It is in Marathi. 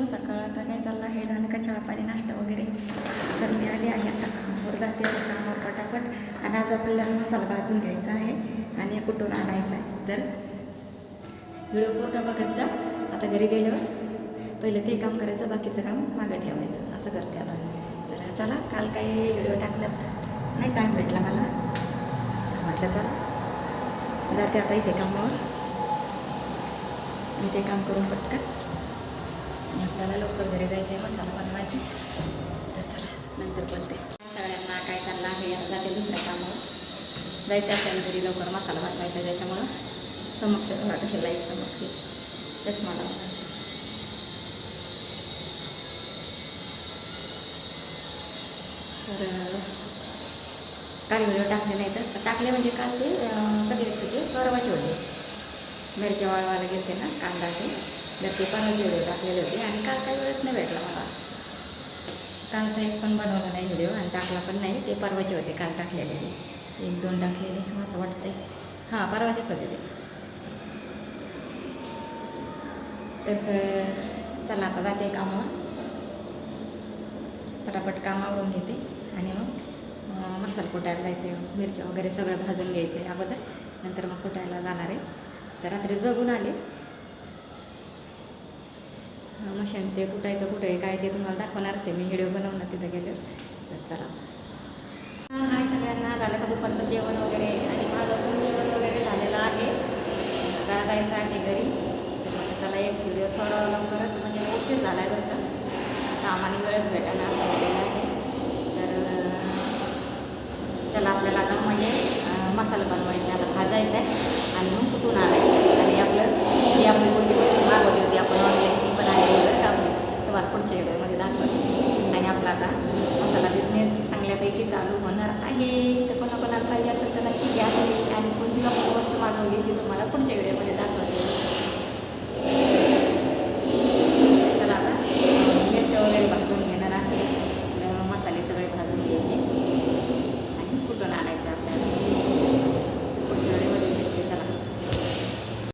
मग सकाळ आता काय चाललं आहे? झालं का चहा पाणी नाश्ता वगैरे चल मी आली आहे आता. कामावर जाते आता कामावर पटापट. आणि आज आपल्याला मसाला भाजून घ्यायचा आहे आणि कुठून आणायचा आहे. तर व्हिडिओ पूर्ण बघत जा. आता घरी गेल्यावर पहिलं ते काम करायचं बाकीचं काम मागं ठेवायचं. असं करते आता. तर चला काल काही व्हिडिओ टाकण्यात नाही टाईम भेटला मला. म्हटलं चला जाते आता इथे कामावर. इथे काम करून पटकन आपल्याला लवकर घरी जायचं आहे मसाला बनवायचा तर चला नंतर बोलते. सगळ्यांना काय चाललं आहे आता जाते दुसऱ्या कामावर. जायचं आहे आपल्याला घरी लवकर मसाला बनवायचा त्याच्यामुळं चमकते थोडा कशी लाइट चमकते. चष्मा लावला तर काल व्हिडिओ टाकले नाही तर टाकले म्हणजे काल ते कधी होते परवाचे होते. मिरच्या वाळवायला गेले ना कांदा ते. तर ते परवाचे व्हिडिओ टाकलेले होते आणि काल काही वेळेस नाही भेटला मला. कालचा एक पण बनवला नाही व्हिडिओ आणि टाकला पण नाही. ते परवाचे होते काल टाकलेले. एक दोन टाकलेले. असं वाटतंय. हां परवाचेच होते ते. तर चला आता जाते कामावर. पटापट कामावरून घेते. आणि मग मसाला कुटायला जायचं मिरच्या वगैरे सगळं भाजून घ्यायचं आहे अगोदर. नंतर मग कुटायला जाणार आहे. तर रात्री बघून आले. मशान ते कुठायचं कुठं आहे काय ते तुम्हाला दाखवणारच आहे. मी व्हिडिओ बनवणार तिथं गेले तर चला. हां हाय सगळ्यांना. झालं का दुपारचं जेवण वगैरे? आणि माझं पण जेवण वगैरे झालेलं आहे. आता जायचं आहे घरी. तर म्हटलं एक व्हिडिओ सोडावा लवकरच म्हणजे उशीर झाला आहे बरं का. आता आम्हाला वेळच भेटायला झालेला आहे तर चला आपल्याला आता म्हणजे मसाला बनवायचा आहे. आता भाजायचा आहे. आणि मग